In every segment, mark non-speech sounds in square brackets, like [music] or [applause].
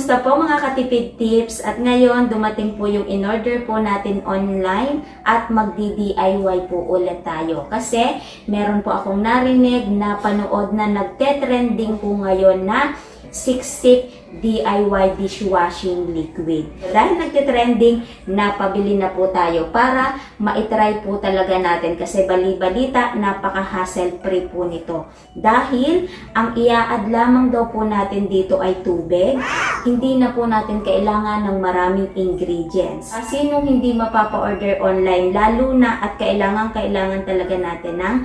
Kumusta po mga katipid tips? At ngayon, dumating po yung in-order po natin online at magdi-DIY po ulit tayo. Kasi meron po akong narinig na panood na nagte-trending po ngayon na Siksik DIY dishwashing liquid. Dahil nagte-trending, napabili na po tayo para maitry po talaga natin kasi bali-balita, napaka-hassle free po nito. Dahil ang iaad lamang daw po natin dito ay tubig, hindi na po natin kailangan ng maraming ingredients. Ah, Sinong hindi mapapa-order online, lalo na at kailangan-kailangan talaga natin ng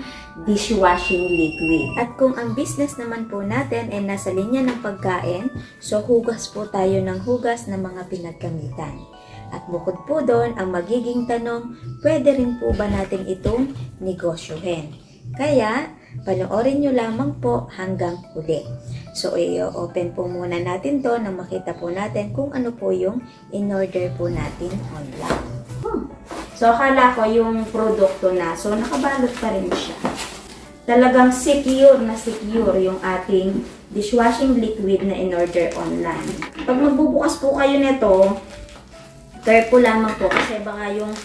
dishwashing liquid. At kung ang business naman po natin ay nasa linya ng pagkain, so hugas po tayo ng hugas ng mga pinagkamitan. At bukod po doon, ang magiging tanong, pwede rin po ba natin itong negosyohin? Kaya, panoorin nyo lamang po hanggang huli. So, i-open po muna natin to na makita po natin kung ano po yung in-order po natin online. Hmm. So, akala ko yung produkto na. So, nakabalot pa rin siya. Talagang secure na secure yung ating dishwashing liquid na in-order online. Pag magbubukas po kayo nito, careful lamang po kasi baka yung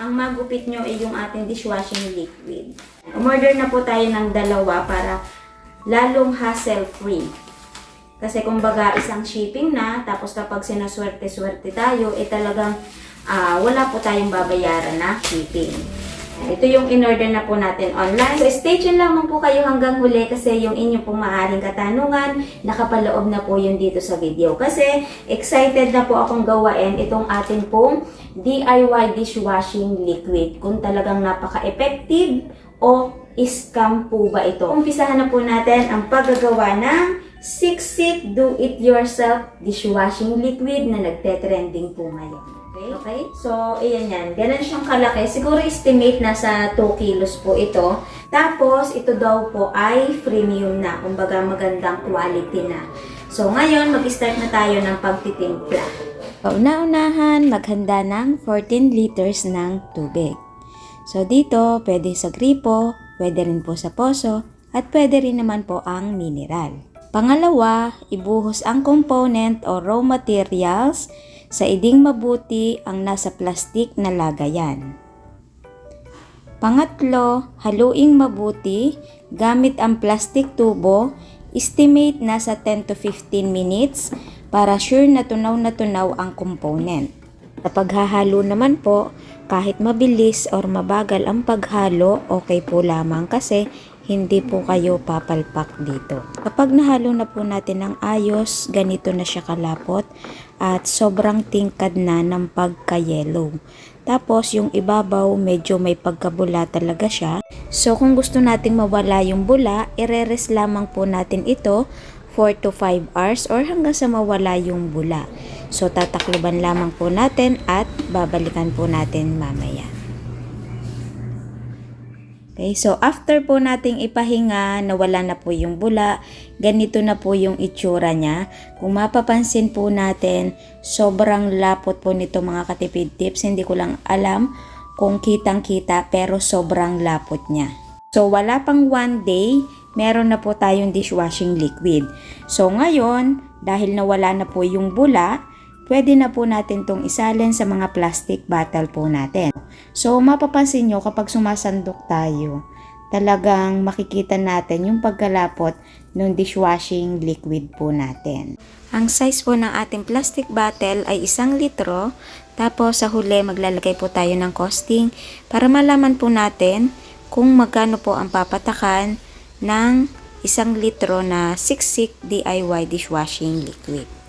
ang magupit nyo ay yung ating dishwashing liquid. Umorder na po tayo ng dalawa para lalong hassle-free. Kasi kumbaga isang shipping na, tapos kapag sinaswerte-swerte tayo, eh talagang ah, wala po tayong babayaran na shipping. Ito yung in-order na po natin online. So, stay tuned lamang po kayo hanggang huli kasi yung inyong pong maaaring katanungan, nakapaloob na po yun dito sa video. Kasi, excited na po akong gawain itong ating pong DIY dishwashing liquid. Kung talagang napaka-effective o scam po ba ito. Umpisahan na po natin ang paggagawa ng Sixit Do-It-Yourself Dishwashing Liquid na nagte-trending po ngayon. Okay? okay? So, ayan yan. Ganun siyang kalaki. Siguro estimate na sa 2 kilos po ito. Tapos, ito daw po ay premium na. Kumbaga, magandang quality na. So, ngayon, mag-start na tayo ng pagtitimpla. Pauna-unahan, maghanda ng 14 liters ng tubig. So, dito, pwede sa gripo, pwede rin po sa poso, at pwede rin naman po ang mineral. Pangalawa, ibuhos ang component o raw materials sa iding mabuti ang nasa plastik na lagayan. Pangatlo, haluing mabuti gamit ang plastic tubo, estimate na sa 10 to 15 minutes para sure na tunaw na tunaw ang component. Sa paghahalo naman po, kahit mabilis or mabagal ang paghalo, okay po lamang kasi hindi po kayo papalpak dito. Kapag nahalo na po natin ng ayos, ganito na siya kalapot at sobrang tingkad na ng pagka-yellow. Tapos yung ibabaw medyo may pagkabula talaga siya. So kung gusto nating mawala yung bula, ireres lamang po natin ito 4 to 5 hours or hanggang sa mawala yung bula. So tatakluban lamang po natin at babalikan po natin mamaya. Okay, so after po nating ipahinga, nawala na po yung bula, ganito na po yung itsura niya. Kung mapapansin po natin, sobrang lapot po nito mga katipid tips. Hindi ko lang alam kung kitang-kita pero sobrang lapot niya. So wala pang one day, meron na po tayong dishwashing liquid. So ngayon, dahil nawala na po yung bula, pwede na po natin tong isalin sa mga plastic bottle po natin. So, mapapansin nyo kapag sumasandok tayo, talagang makikita natin yung pagkalapot ng dishwashing liquid po natin. Ang size po ng ating plastic bottle ay isang litro, tapos sa huli maglalagay po tayo ng costing para malaman po natin kung magkano po ang papatakan ng isang litro na siksik DIY dishwashing liquid.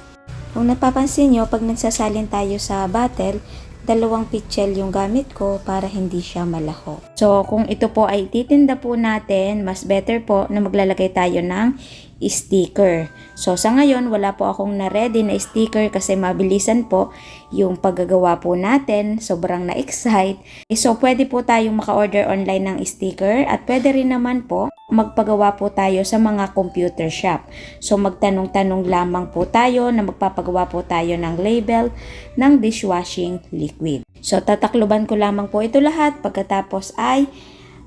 Kung napapansin nyo, pag nagsasalin tayo sa bottle, dalawang pitchel yung gamit ko para hindi siya malaho. So, kung ito po ay titinda po natin, mas better po na maglalagay tayo ng sticker. So, sa ngayon, wala po akong na-ready na sticker kasi mabilisan po yung paggagawa po natin. Sobrang na-excite. So, pwede po tayong maka-order online ng sticker at pwede rin naman po magpagawa po tayo sa mga computer shop. So, magtanong-tanong lamang po tayo na magpapagawa po tayo ng label ng dishwashing liquid. So, tatakluban ko lamang po ito lahat pagkatapos ay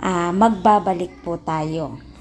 ah, magbabalik po tayo.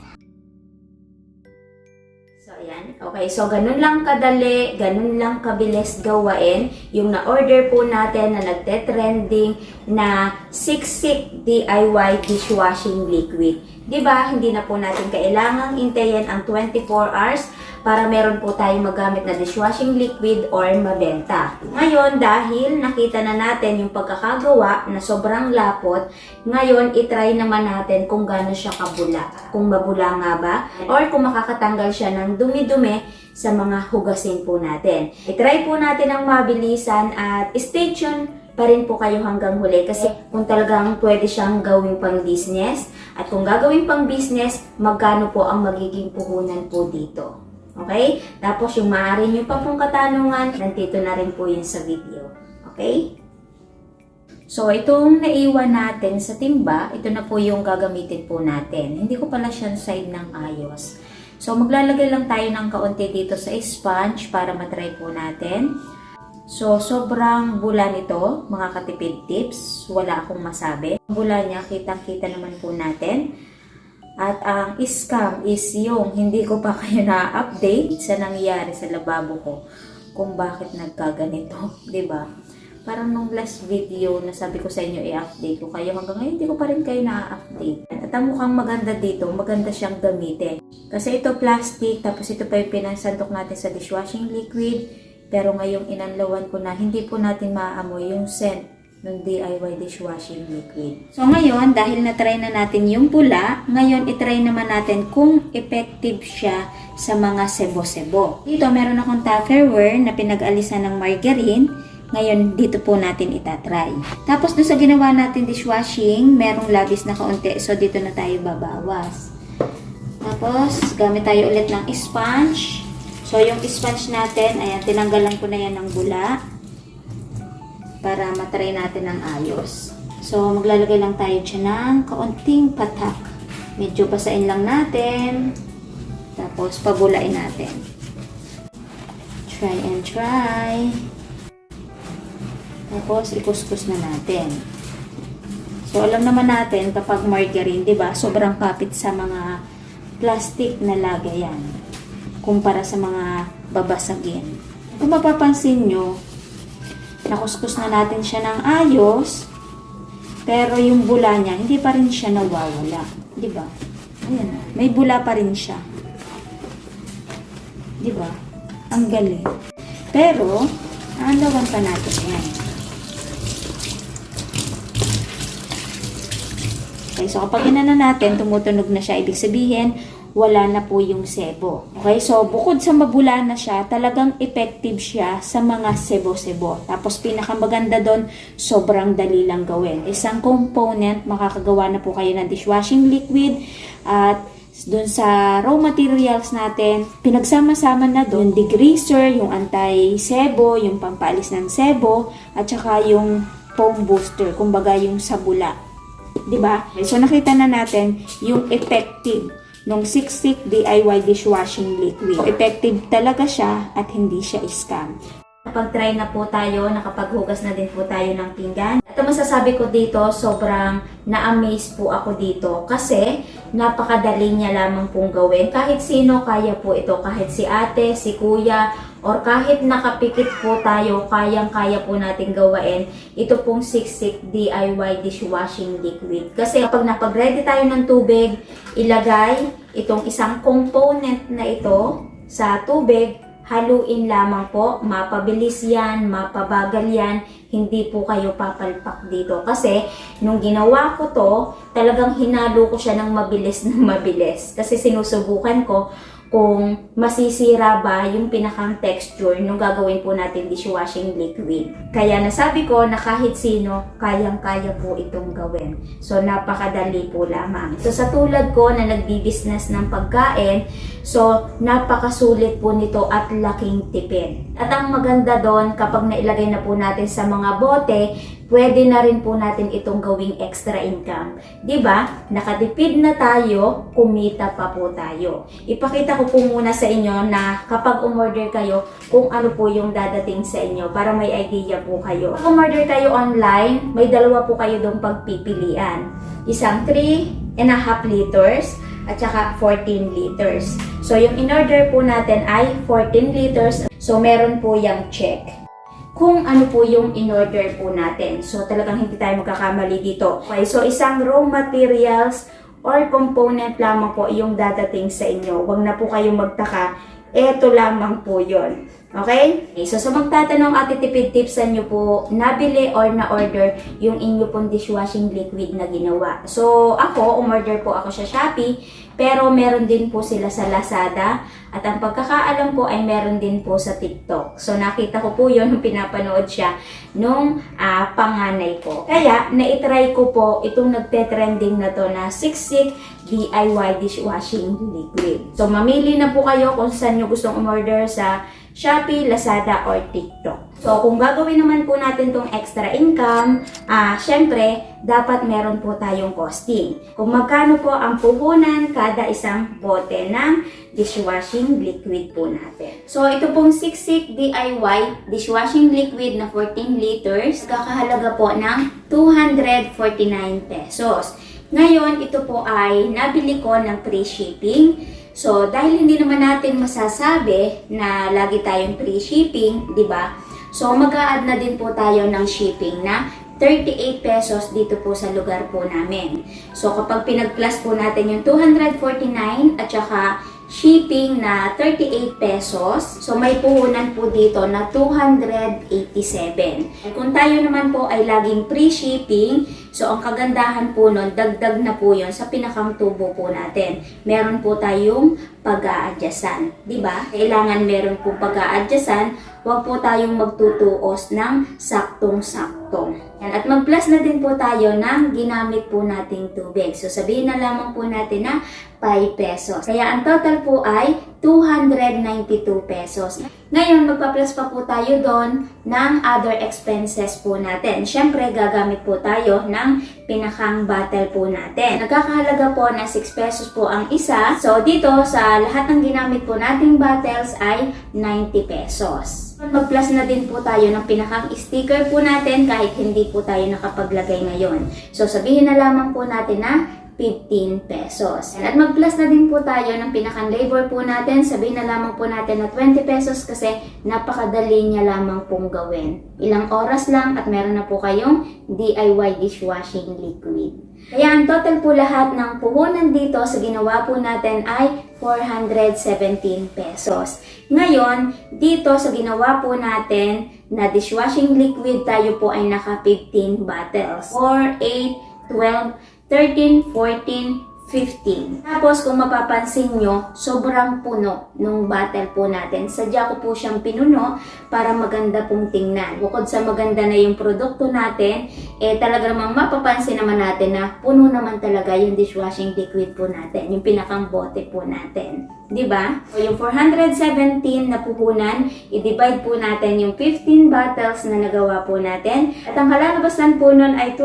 Okay, so ganun lang kadali, ganun lang kabilis gawain yung na-order po natin na nagte-trending na Siksik DIY dishwashing liquid. 'Di ba? Hindi na po natin kailangang intayin ang 24 hours para meron po tayong magamit na dishwashing liquid or mabenta. Ngayon, dahil nakita na natin yung pagkakagawa na sobrang lapot, ngayon itry naman natin kung gaano siya kabula. Kung mabula nga ba or kung makakatanggal siya ng dumi-dumi sa mga hugasin po natin. Itry po natin ang mabilisan at stay tuned pa rin po kayo hanggang huli kasi kung talagang pwede siyang gawing pang business at kung gagawin pang business, magkano po ang magiging puhunan po dito. Okay? Tapos yung maaari nyo pa pong katanungan, nandito na rin po yun sa video. Okay? So, itong naiwan natin sa timba, ito na po yung gagamitin po natin. Hindi ko pala siya side ng ayos. So, maglalagay lang tayo ng kaunti dito sa sponge para matry po natin. So, sobrang bula nito, mga katipid tips. Wala akong masabi. Ang bula niya, kitang-kita naman po natin. At ang scam is yung hindi ko pa [laughs] kayo na-update sa nangyayari sa lababo ko kung bakit nagkaganito, [laughs] ba? Parang nung last video na sabi ko sa inyo i-update ko kayo hanggang ngayon hindi ko pa rin kayo na-update. At ang mukhang maganda dito, maganda siyang gamitin. Kasi ito plastic, tapos ito pa yung pinasandok natin sa dishwashing liquid. Pero ngayong inanlawan ko na, hindi po natin maaamoy yung scent ng DIY dishwashing liquid. So ngayon, dahil na-try na natin yung pula, ngayon itry naman natin kung effective siya sa mga sebo-sebo. Dito meron akong Tupperware na pinag-alisan ng margarine. Ngayon, dito po natin itatry. Tapos doon sa ginawa natin dishwashing, merong labis na kaunti. So dito na tayo babawas. Tapos, gamit tayo ulit ng sponge. So yung sponge natin, ayan, tinanggalan ko na yan ng bula para matry natin ng ayos. So, maglalagay lang tayo dyan ng kaunting patak. Medyo basain lang natin. Tapos, pabulain natin. Try and try. Tapos, ikuskus na natin. So, alam naman natin kapag margarine, di ba, sobrang kapit sa mga plastic na lagayan kumpara sa mga babasagin. Kung mapapansin nyo, nakuskus na natin siya ng ayos, pero yung bula niya, hindi pa rin siya nawawala. Di ba? Ayan, may bula pa rin siya. Di ba? Ang galing. Pero, aalawan pa natin yan. Okay, so kapag inana natin, tumutunog na siya. Ibig sabihin, wala na po yung sebo. Okay, so bukod sa mabula na siya, talagang effective siya sa mga sebo-sebo. Tapos pinakamaganda doon, sobrang dali lang gawin. Isang component, makakagawa na po kayo ng dishwashing liquid at doon sa raw materials natin, pinagsama-sama na doon, degreaser, yung anti-sebo, yung pampaalis ng sebo, at saka yung foam booster, kumbaga yung sabula. 'di ba? So nakita na natin yung effective nung Siksik DIY dishwashing liquid. Effective talaga siya at hindi siya scam. Kapag try na po tayo, nakapaghugas na din po tayo ng pinggan. At ang masasabi ko dito, sobrang na-amaze po ako dito kasi napakadali niya lamang pong gawin. Kahit sino kaya po ito, kahit si ate, si kuya, or kahit nakapikit po tayo, kayang-kaya po natin gawain ito pong Siksik DIY dishwashing liquid. Kasi kapag napag-ready tayo ng tubig, ilagay itong isang component na ito sa tubig, haluin lamang po, mapabilis yan, mapabagal yan, hindi po kayo papalpak dito. Kasi, nung ginawa ko to, talagang hinalo ko siya ng mabilis na [laughs] mabilis. Kasi sinusubukan ko kung masisira ba yung pinakang texture nung gagawin po natin dishwashing liquid. Kaya nasabi ko na kahit sino, kayang-kaya po itong gawin. So, napakadali po lamang. So, sa tulad ko na nagbi-business ng pagkain, so, napakasulit po nito at laking tipid. At ang maganda doon, kapag nailagay na po natin sa mga bote, pwede na rin po natin itong gawing extra income. ba? Nakatipid na tayo, kumita pa po tayo. Ipakita ko po muna sa inyo na kapag umorder kayo, kung ano po yung dadating sa inyo para may idea po kayo. Kung umorder kayo online, may dalawa po kayo doong pagpipilian. Isang 3 and a half liters at saka 14 liters. So, yung in-order po natin ay 14 liters. So, meron po yung check kung ano po yung in-order po natin. So, talagang hindi tayo magkakamali dito. Okay, so isang raw materials or component lamang po yung dadating sa inyo. Huwag na po kayong magtaka. Ito lamang po yon. Okay? okay? So, sa magtatanong at tipid tips sa inyo po, nabili or na-order yung inyo pong dishwashing liquid na ginawa. So, ako, umorder po ako sa Shopee, pero meron din po sila sa Lazada. At ang pagkakaalam ko ay meron din po sa TikTok. So, nakita ko po yun nung pinapanood siya nung ah, panganay ko. Kaya, naitry ko po itong nagte-trending na to na Siksik DIY dishwashing liquid. So, mamili na po kayo kung saan nyo gustong umorder sa Shopee, Lazada, or TikTok. So, kung gagawin naman po natin tong extra income, ah, syempre, dapat meron po tayong costing. Kung magkano po ang puhunan kada isang bote ng dishwashing liquid po natin. So, ito pong Siksik DIY dishwashing liquid na 14 liters, kakahalaga po ng 249 pesos. Ngayon, ito po ay nabili ko ng free shipping. So, dahil hindi naman natin masasabi na lagi tayong free shipping, di ba? So, mag-a-add na din po tayo ng shipping na 38 pesos dito po sa lugar po namin. So, kapag pinag-plus po natin yung 249 at saka shipping na 38 pesos. So, may puhunan po dito na 287. Kung tayo naman po ay laging free shipping, so ang kagandahan po nun, dagdag na po yon sa pinakang tubo po natin. Meron po tayong pag-a-adjustan. Di ba? Kailangan meron po pag-a-adjustan, huwag po tayong magtutuos ng saktong-saktong. Yan. At mag-plus na din po tayo ng ginamit po nating tubig. So, sabihin na lamang po natin na 5 pesos. Kaya ang total po ay 292 pesos. Ngayon, magpa-plus pa po tayo doon ng other expenses po natin. Siyempre, gagamit po tayo ng pinakang bottle po natin. Nagkakahalaga po na 6 pesos po ang isa. So, dito sa lahat ng ginamit po nating bottles ay 90 pesos. Mag-plus na din po tayo ng pinakang sticker po natin kahit hindi po tayo nakapaglagay ngayon. So, sabihin na lamang po natin na 15 pesos. At mag-plus na din po tayo ng pinakang labor po natin. Sabihin na lamang po natin na 20 pesos kasi napakadali niya lamang pong gawin. Ilang oras lang at meron na po kayong DIY dishwashing liquid. Kaya ang total po lahat ng puhunan dito sa ginawa po natin ay 417 pesos. Ngayon, dito sa ginawa po natin na dishwashing liquid, tayo po ay naka 15 bottles. 4, 8, 12, 13, 14, 15. Tapos kung mapapansin nyo, sobrang puno nung bottle po natin. Sadya ko po siyang pinuno para maganda pong tingnan. Bukod sa maganda na yung produkto natin, eh talaga namang mapapansin naman natin na puno naman talaga yung dishwashing liquid po natin. Yung pinakang bote po natin. ba? So yung 417 na puhunan, i-divide po natin yung 15 bottles na nagawa po natin. At ang kalalabasan po nun ay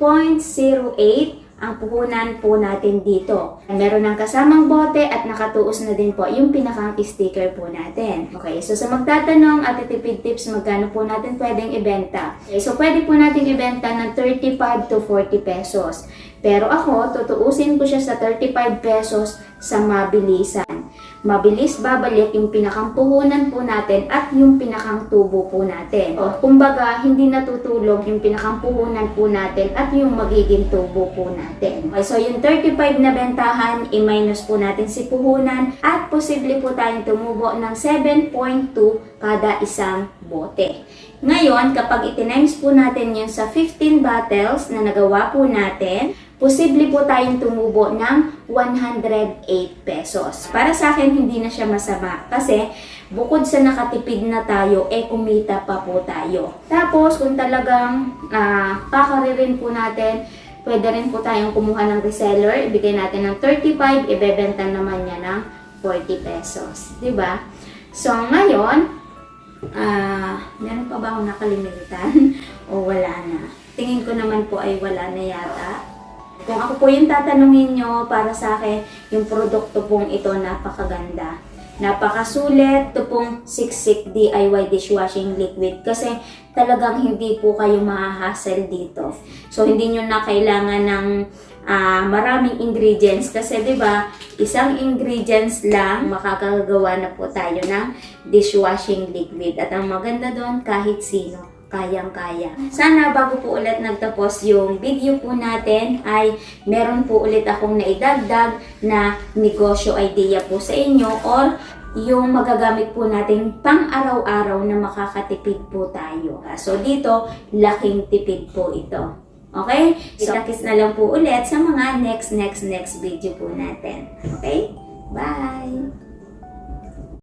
27.08 ang puhunan po natin dito. Meron ng kasamang bote at nakatuos na din po yung pinakang sticker po natin. Okay, so sa magtatanong at tipid tips, magkano po natin pwedeng ibenta? Okay, so pwede po natin ibenta ng 35 to 40 pesos. Pero ako, tutuusin ko siya sa 35 pesos sa mabilisan. Mabilis babalik yung pinakang puhunan po natin at yung pinakang tubo po natin. O, kumbaga, hindi natutulog yung pinakang puhunan po natin at yung magiging tubo po natin. Okay, so yung 35 na bentahan, i-minus po natin si puhunan at posible po tayong tumubo ng 7.2 kada isang bote. Ngayon, kapag itinimes po natin yun sa 15 bottles na nagawa po natin, posible po tayong tumubo ng 108 pesos. Para sa akin, hindi na siya masama kasi bukod sa nakatipid na tayo, eh kumita pa po tayo. Tapos, kung talagang uh, pakaririn po natin, pwede rin po tayong kumuha ng reseller, ibigay natin ng 35, ibebenta naman niya ng 40 pesos. ba? So, ngayon, ah, meron pa ba akong nakalimutan? [laughs] o wala na? Tingin ko naman po ay wala na yata. Kung ako po yung tatanungin nyo para sa akin, yung produkto pong ito napakaganda. Napakasulit. Ito pong Siksik DIY dishwashing liquid kasi talagang hindi po kayo mahahassle dito. So, hindi nyo na kailangan ng ah, maraming ingredients kasi 'di ba isang ingredients lang makakagawa na po tayo ng dishwashing liquid at ang maganda doon kahit sino kayang-kaya. Sana bago po ulit nagtapos yung video po natin ay meron po ulit akong naidagdag na negosyo idea po sa inyo or yung magagamit po natin pang araw-araw na makakatipid po tayo. So dito, laking tipid po ito. Okay? So, kiss na lang po ulit sa mga next, next, next video po natin. Okay? Bye!